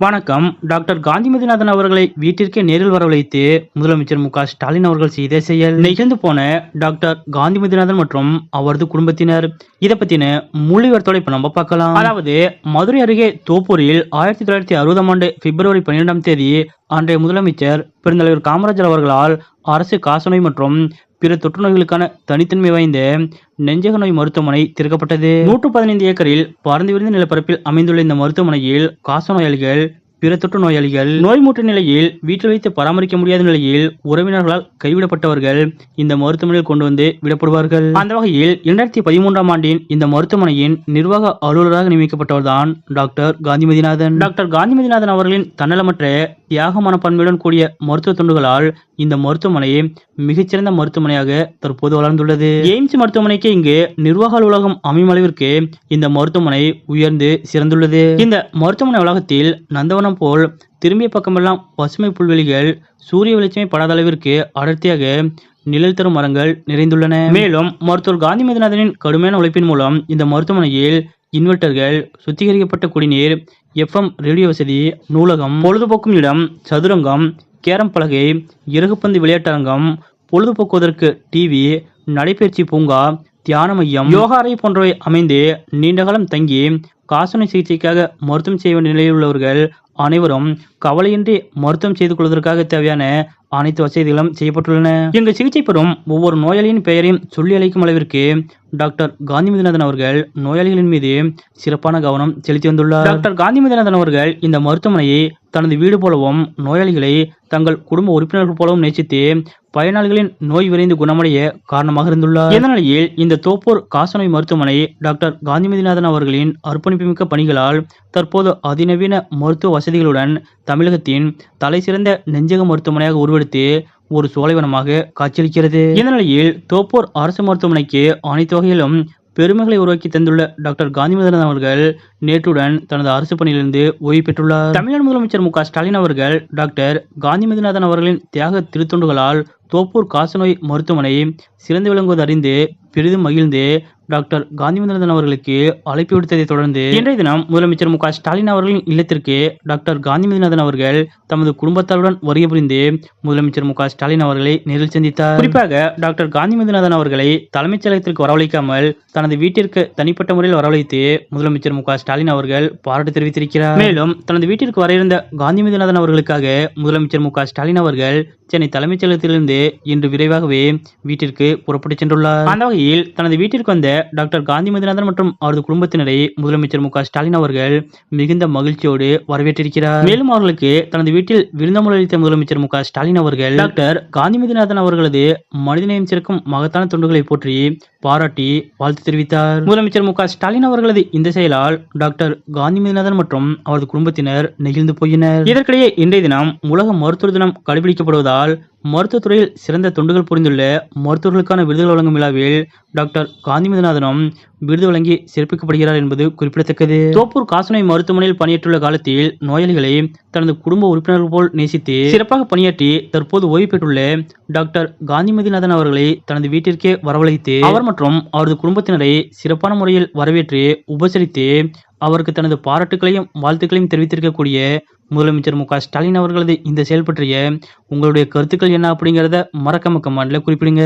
வணக்கம். டாக்டர் காந்திமதிநாதன் அவர்களை வீட்டிற்கே நேரில் வரவழைத்து முதலமைச்சர் மு ஸ்டாலின் அவர்கள் செய்த செயல் நிகழ்ந்து போன டாக்டர் காந்திமதிநாதன் மற்றும் அவரது குடும்பத்தினர். இதை பத்தின முள்ளிவரத்தோட இப்ப நம்ம பார்க்கலாம். அதாவது மதுரை அருகே தோப்பூரில் ஆயிரத்தி தொள்ளாயிரத்தி அறுபதாம் ஆண்டு பிப்ரவரி பன்னிரெண்டாம் தேதி அன்றைய முதலமைச்சர் பெருந்தலைவர் காமராஜர் அவர்களால் அரசு காசநோய் மற்றும் பிற தொற்று நோய்களுக்கான தனித்தன்மை வாய்ந்த நெஞ்சக நோய் மருத்துவமனை திறக்கப்பட்டது. நூற்று பதினைந்து ஏக்கரில் பறந்து விரிந்த நிலப்பரப்பில் அமைந்துள்ள இந்த மருத்துவமனையில் காச நோயாளிகள் பிற தொற்று நோயாளிகள் நோய் மூட்ட நிலையில் வீட்டில் வைத்து பராமரிக்க முடியாத நிலையில் உறவினர்களால் கைவிடப்பட்டவர்கள் இந்த மருத்துவமனையில் கொண்டு வந்து விடப்படுவார்கள். அந்த வகையில் இரண்டாயிரத்தி பதிமூன்றாம் ஆண்டின் இந்த மருத்துவமனையின் நிர்வாக அலுவலராக நியமிக்கப்பட்டவர்தான் டாக்டர் காந்திமதிநாதன். டாக்டர் காந்திமதிநாதன் அவர்களின் தன்னலமற்ற தியாக மனப்பான்மையுடன் கூடிய மருத்துவ தொண்டுகளால் இந்த மருத்துவமனை மிகச்சிறந்த மருத்துவமனையாக தற்போது வளர்ந்துள்ளது. எய்ம்ஸ் மருத்துவமனைக்கு இங்கு நிர்வாக அலுவலகம் அமையும் அளவிற்கு இந்த மருத்துவமனை உயர்ந்து சிறந்துள்ளது. இந்த மருத்துவமனை வளாகத்தில் நந்தவனம் போல் திரும்பிய பக்கமெல்லாம் பசுமை புல்வெளிகள் சூரிய வெளிச்சமே படாத அளவிற்கு அடர்த்தியாக நிழல் தரும் மரங்கள் நிறைந்துள்ளன. மேலும் மருத்துவர் காந்தி காந்திமதிநாதனின் கடுமையான உழைப்பின் மூலம் இந்த மருத்துவமனையில் இன்வெர்ட்டர்கள் சுத்திகரிக்கப்பட்ட குடிநீர் எஃப்எம் ரேடியோ வசதி நூலகம் பொழுதுபோக்கும் இடம் சதுரங்கம் கேரம் பலகை இறகுப்பந்து விளையாட்டரங்கம் பொழுதுபோக்குவதற்கு டிவி நடைபயிற்சி பூங்கா தியான மையம் யோகா அறை போன்றவை அமைந்து நீண்டகாலம் தங்கி காசநோய் சிகிச்சைக்காக மருத்துவம் செய்ய வேண்டிய நிலையில் உள்ளவர்கள் அனைவரும் கவலையின்றி மருத்துவம் செய்து கொள்வதற்காக தேவையான அனைத்து வசதிகளும் செய்யப்பட்டுள்ளன. இங்கு சிகிச்சை பெறும் ஒவ்வொரு நோயாளியின் பெயரையும் சொல்லி அழைக்கும் அளவிற்கு டாக்டர் காந்திமதிநாதன் அவர்கள் நோயாளிகளின் மீது சிறப்பான கவனம் செலுத்தி வந்துள்ளார். டாக்டர் காந்திமதிநாதன் அவர்கள் இந்த மருத்துவமனையை தனது வீடு போலவும் நோயாளிகளை தங்கள் குடும்ப உறுப்பினர்கள் போலவும் நேசித்து பயனாளிகளின் நோய் விரைந்து குணமடைய காரணமாக இருந்துள்ளார். இந்த நிலையில் இந்த தோப்பூர் காசநோய் மருத்துவமனை டாக்டர் காந்திமதிநாதன் அவர்களின் அர்ப்பணிப்புமிக்க பணிகளால் தற்போது அதிநவீன மருத்துவ வசதி வசதிகளுடன் தமிழகத்தின் தலைசிறந்த நெஞ்சக மருத்துவமனையாக உருவெடுத்து ஒரு சோலைவனமாக காட்சியளிக்கிறது. இந்த நிலையில் தோப்பூர் அரசு மருத்துவமனைக்கு அனைத்து வகையிலும் பெருமைகளை உருவாக்கி தந்துள்ள டாக்டர் காந்திமதிநாதன் அவர்கள் நேற்றுடன் தனது அரசு பணியிலிருந்து ஓய்வு பெற்றுள்ளார். தமிழ்நாடு முதலமைச்சர் மு க ஸ்டாலின் அவர்கள் டாக்டர் காந்திமதிநாதன் அவர்களின் தியாக திருத்தொண்டுகளால் தோப்பூர் காசநோய் மருத்துவமனை சிறந்து விளங்குவது அறிந்து பெரிதும் மகிழ்ந்து டாக்டர் காந்திமதிநாதன் அவர்களுக்கு அழைப்பு விடுத்ததை தொடர்ந்து இன்றைய தினம் முதலமைச்சர் மு ஸ்டாலின் அவர்களின் இல்லத்திற்கு டாக்டர் காந்திமதிநாதன் அவர்கள் தமது குடும்பத்தாருடன் வருகை புரிந்து முதலமைச்சர் மு ஸ்டாலின் அவர்களை நேரில் சந்தித்தார். குறிப்பாக டாக்டர் காந்திமதிநாதன் அவர்களை தலைமைச் செயலகத்திற்கு வரவழைக்காமல் தனது வீட்டிற்கு தனிப்பட்ட முறையில் வரவழைத்து முதலமைச்சர் மு ஸ்டாலின் அவர்கள் பாராட்டு தெரிவித்திருக்கிறார். மேலும் தனது வீட்டிற்கு வர இருந்த காந்திமதிநாதன் அவர்களுக்காக முதலமைச்சர் மு ஸ்டாலின் அவர்கள் சென்னை தலைமைச் செயலகத்திலிருந்து இன்று விரைவாகவே வீட்டிற்கு புறப்பட்டுச் சென்றுள்ளார். அந்த வகையில் தனது வீட்டிற்கு வந்த டாக்டர் காந்திமதிநாதன் மற்றும் அவரது குடும்பத்தினரை முதலமைச்சர் மு ஸ்டாலின் அவர்கள் மிகுந்த மகிழ்ச்சியோடு வரவேற்றிருக்கிறார். மேலும் அவர்களுக்கு தனது வீட்டில் விருந்தமுறை அளித்த முதலமைச்சர் மு ஸ்டாலின் அவர்கள் டாக்டர் காந்திமதிநாதன் அவர்களது மனிதநேயம் சிறக்கும் மகத்தான தொண்டுகளை போற்றி பாராட்டி வாழ்த்து தெரிவித்தார். முதலமைச்சர் மு ஸ்டாலின் அவர்களது இந்த செயலால் டாக்டர் காந்திமதிநாதன் மற்றும் அவரது குடும்பத்தினர் நெகிழ்ந்து போயினர். இதற்கிடையே இன்றைய தினம் உலக மருத்துவ தினம் கடைபிடிக்கப்படுவதால் மருத்துவத்துறையில் சிறந்த தொண்டுகள் புரிந்துள்ள மருத்துவர்களுக்கான விருதுகள் வழங்கும் விழாவில் டாக்டர் காந்திமதிநாதனும் விருது வழங்கி சிறப்பிக்கப்படுகிறார் என்பது குறிப்பிடத்தக்கது. தோப்பூர் காசநோய் மருத்துவமனையில் பணியாற்றியுள்ள காலத்தில் நோயாளிகளை தனது குடும்ப உறுப்பினர்கள் போல் நேசித்து சிறப்பாக பணியாற்றி தற்போது ஓய்வு பெற்றுள்ள டாக்டர் காந்திமதிநாதன் அவர்களை தனது வீட்டிற்கே வரவழைத்து அவர் மற்றும் அவரது குடும்பத்தினரை சிறப்பான முறையில் வரவேற்று உபசரித்து அவருக்கு தனது பாராட்டுகளையும் வாழ்த்துக்களையும் தெரிவித்திருக்கக்கூடிய முதலமைச்சர் மு க ஸ்டாலின் அவர்களது இந்த செயல் பற்றிய உங்களுடைய கருத்துக்கள் என்ன அப்படிங்கிறத மறக்காம கமெண்ட்ல குறிப்பிடுங்க.